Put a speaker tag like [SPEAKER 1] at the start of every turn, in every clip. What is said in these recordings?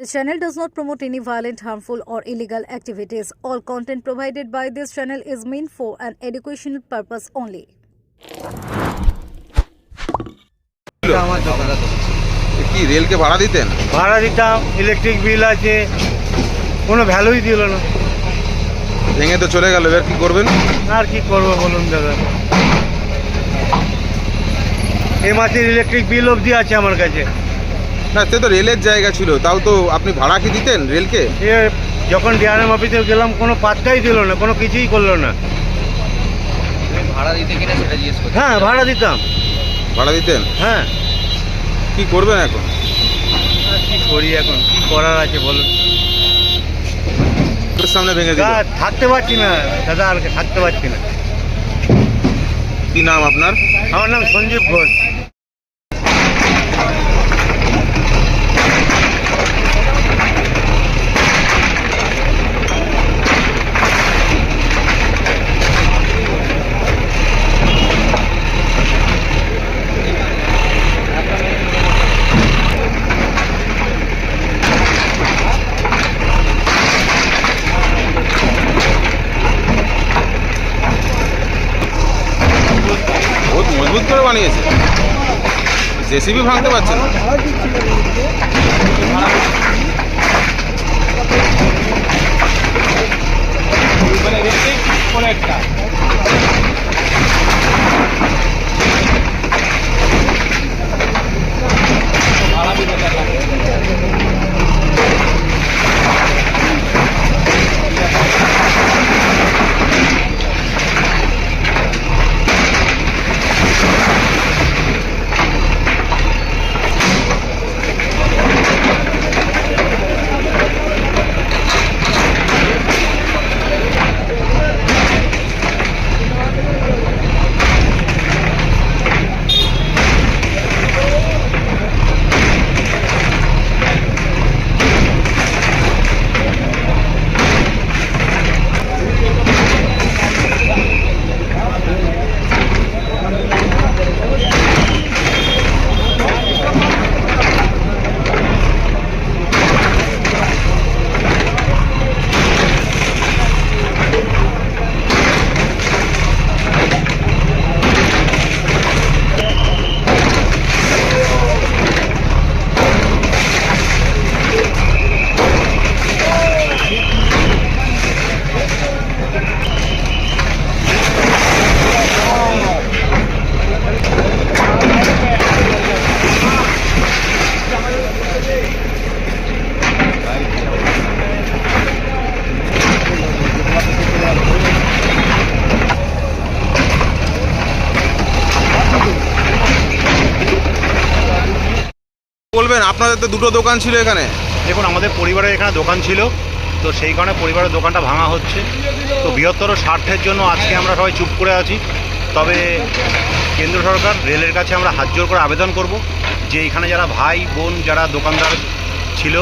[SPEAKER 1] This channel does not promote any violent, harmful, or illegal activities. All content provided by this channel is meant for an educational purpose only.
[SPEAKER 2] আমার দোকান
[SPEAKER 3] কি রেলকে ভাড়া দিতেন
[SPEAKER 2] ভাড়া দিতাম electric bill আছে কোনো ভ্যালুই দিল না
[SPEAKER 3] ভেঙে তো চলে গেল এবার কি করবেন
[SPEAKER 2] আর কি করব বলুন দাদা এই মাসের ইলেকট্রিক বিল অবধি আছে আমার কাছে
[SPEAKER 3] না সে তো রেলের জায়গা ছিল তাও তো আপনি ভাড়া কি দিতেন রেলকে?
[SPEAKER 2] এ যখন ডিআরএম অফিসে গেলাম কোনো পাত্তাই দিল না কোনো কিছুই করল না।
[SPEAKER 4] ভাড়া দিতে কিনা সেটা জিজ্ঞেস করছি
[SPEAKER 2] হ্যাঁ ভাড়া দিতাম।
[SPEAKER 3] ভাড়া দিতেন?
[SPEAKER 2] হ্যাঁ।
[SPEAKER 3] কি করবেন এখন?
[SPEAKER 2] আর কি করি এখন? কি করার আছে বলুন?
[SPEAKER 3] ওর সামনে ভেঙে দিল।
[SPEAKER 2] গা- থাকতে পারছি না দাদা আর থাকতে পারছি না।
[SPEAKER 3] কি নাম আপনার?
[SPEAKER 2] আমার নাম সঞ্জীব ঘোষ।
[SPEAKER 3] বানিয়েছে। জেসিবি ভাঙতে পারছে না। বলবেন, আপনাদের তো দুটো দোকান ছিল এখানে।
[SPEAKER 5] দেখুন, আমাদের পরিবারের এখানে দোকান ছিল, তো সেই কারণে পরিবারের দোকানটা ভাঙা হচ্ছে। তো বৃহত্তর স্বার্থের জন্য আজকে আমরা সবাই চুপ করে আছি। তবে কেন্দ্র সরকার রেলের কাছে আমরা হাত জোর করে আবেদন করব যে এখানে যারা ভাই, বোন, যারা দোকানদার ছিল,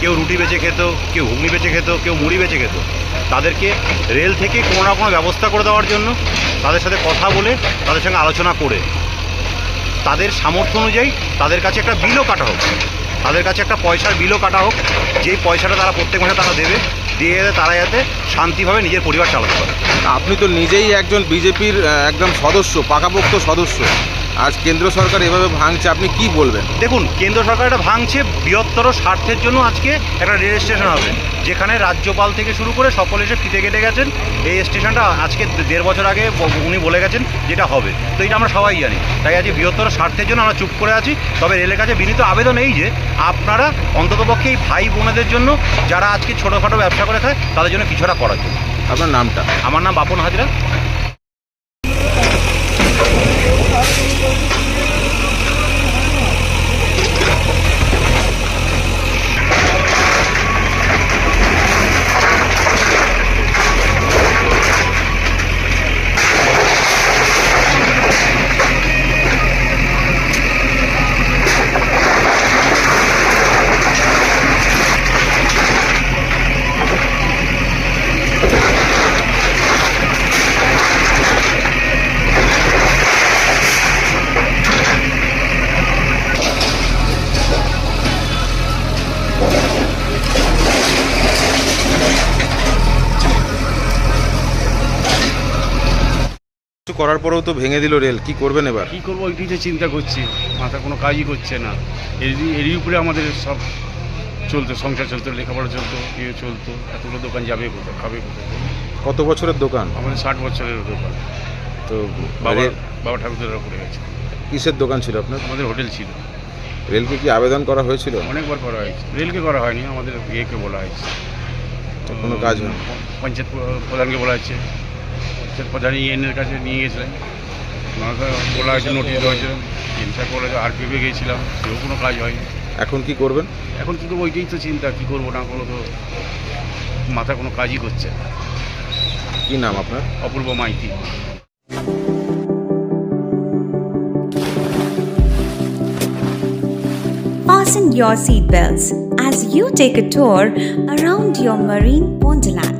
[SPEAKER 5] কেউ রুটি বেচে খেত, কেউ ঘুগনি বেচে খেত, কেউ মুড়ি বেচে খেত, তাদেরকে রেল থেকে কোনো না কোনো ব্যবস্থা করে দেওয়ার জন্য তাদের সাথে কথা বলে তাদের সঙ্গে আলোচনা করে তাদের সামর্থ্য অনুযায়ী তাদের কাছে একটা বিলও কাটা হোক। তাদের কাছে একটা পয়সার বিলও কাটা হোক। যেই পয়সাটা তারা প্রত্যেক মাসে তারা দেবে, দিয়ে তারা যাতে শান্তিভাবে নিজের পরিবার চালাতে পারে।
[SPEAKER 3] আপনি তো নিজেই একজন বিজেপির একদম সদস্য, পাকাপোক্ত সদস্য। আজ কেন্দ্র সরকার এভাবে ভাঙছে আপনি কি বলবেন?
[SPEAKER 5] দেখুন কেন্দ্র সরকার এটা ভাঙছে বৃহত্তর স্বার্থের জন্য আজকে একটা রেল স্টেশন হবে যেখানে রাজ্যপাল থেকে শুরু করে সকলে এসে ফিতে কেটে গেছেন। এই স্টেশনটা আজকে দেড় বছর আগে উনি বলে গেছেন যেটা হবে। তো এটা আমরা সবাই জানি। তাই আজকে বৃহত্তর স্বার্থের জন্য আমরা চুপ করে আছি। তবে রেলের কাছে বিনীত আবেদন এই যে আপনারা অন্ততপক্ষে এই ভাই বোনেদের জন্য যারা আজকে ছোটোখাটো ব্যবসা করে খায় তাদের জন্য কিছুটা করার জন্য।
[SPEAKER 3] আপনার নামটা?
[SPEAKER 5] আমার নাম বাপন হাজরা।
[SPEAKER 3] কিছু করার পরেও তো ভেঙে দিল রেল কি করবেন এবার?
[SPEAKER 6] কী করব ওইটাই তো চিন্তা করছি মাথা কোনো কাজই করছে না। এরই এরই উপরে আমাদের সব চলতো সংসার চলতো লেখাপড়া চলতো ইয়ে চলতো এতগুলো দোকান যাবে কোথাও খাবে
[SPEAKER 3] কত বছরের দোকান?
[SPEAKER 6] আমাদের ষাট বছরের দোকান।
[SPEAKER 3] তো
[SPEAKER 6] বাবা বাবা ঠাকুরদারা পড়ে গেছে।
[SPEAKER 3] কিসের দোকান ছিল আপনার?
[SPEAKER 6] আমাদের হোটেল ছিল।
[SPEAKER 3] রেলকে কি আবেদন করা হয়েছিল?
[SPEAKER 6] অনেকবার করা হয়েছে। রেলকে করা হয়নি আমাদের ইয়েকে বলা হয়েছে। তো
[SPEAKER 3] কোনো কাজ হয়নি?
[SPEAKER 6] পঞ্চায়েত প্রধানকে বলা হয়েছে। পঞ্চায়েত প্রধান ইএনের কাছে নিয়ে গেছিলেন। বলা হয়েছে নোটিশ দেওয়া হয়েছে চিন্তা করে আরপিএফে গিয়েছিলাম সেও কোনো কাজ হয়নি।
[SPEAKER 3] এখন কি করবেন?
[SPEAKER 6] এখন কিন্তু ওইটাই তো চিন্তা কী করব না কোনো তো মাথা কোনো কাজই করছে
[SPEAKER 3] কি নাম আপনার?
[SPEAKER 6] অপূর্ব Maiti.
[SPEAKER 7] Fasten your seatbelts as you take a tour around your marine wonderland.